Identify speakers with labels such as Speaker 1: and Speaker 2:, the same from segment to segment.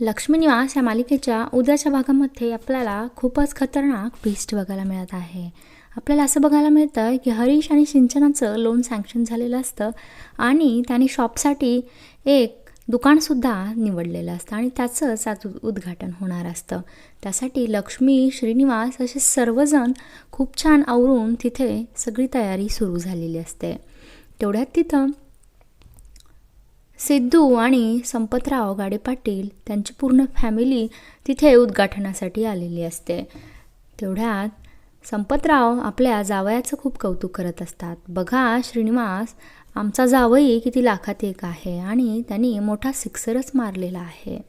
Speaker 1: लक्ष्मीनिवास या मालिकेच्या उद्याच्या भागामध्ये आपल्याला खूपच खतरनाक ट्विस्ट बघायला मिळत आहे. आपल्याला असं बघायला मिळतं की हरीश आणि सिंचनाचं लोन सँक्शन झालेलं असतं आणि त्याने शॉपसाठी एक दुकानसुद्धा निवडलेलं असतं आणि त्याचंच आज उद्घाटन होणार असतं. त्यासाठी लक्ष्मी श्रीनिवास असे सर्वजण खूप छान आवरून तिथे सगळी तयारी सुरू झालेली असते. तेवढ्यात तिथं सिद्धू आणि संपतराव गाडे पाटील त्यांची पूर्ण फॅमिली तिथे उद्घाटनासाठी आलेली असते. तेवढ्यात संपतराव आपल्या जावयाचं खूप कौतुक करत असतात. बघा श्रीनिवास आमचा जावई किती लाखात एक आहे आणि त्यांनी मोठा सिक्सरच मारलेला आहे.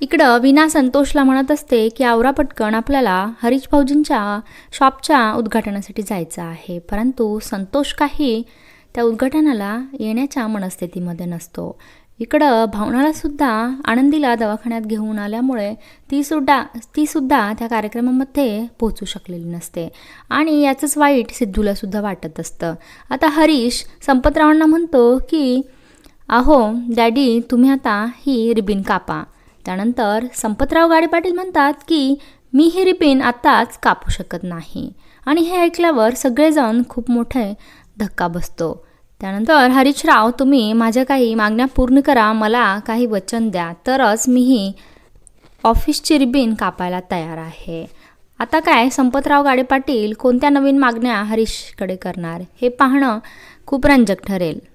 Speaker 1: इकडं विना संतोषला म्हणत असते की आवरा पटकन आपल्याला हरीश भाऊजींच्या शॉपच्या उद्घाटनासाठी जायचं आहे. परंतु संतोष काही त्या उद्घाटनाला येण्याच्या मनस्थितीमध्ये नसतो. इकडं भावनालासुद्धा आनंदीला दवाखान्यात घेऊन आल्यामुळे तीसुद्धा तीसुद्धा त्या कार्यक्रमामध्ये पोहोचू शकलेली नसते. आणि याचंच वाईट सिद्धूलासुद्धा वाटत असतं. आता हरीश संपतरावांना म्हणतो की अहो डॅडी तुम्ही आता ही रिबीन कापा. त्यानंतर संपतराव गाडे पाटील म्हणतात की मी ही रिबीन आत्ताच कापू शकत नाही. आणि हे ऐकल्यावर सगळेजण खूप मोठे धक्का बसतो. त्यानंतर हरीशराव तुम्ही माझ्या काही मागण्या पूर्ण करा मला काही वचन द्या. तरच मीही ऑफिसची रिबीन कापायला तयार आहे. आता काय? संपतराव गाडे पाटील कोणत्या नवीन मागण्या हरीशकडे करणार? हे पाहणं खूप रंजक ठरेल.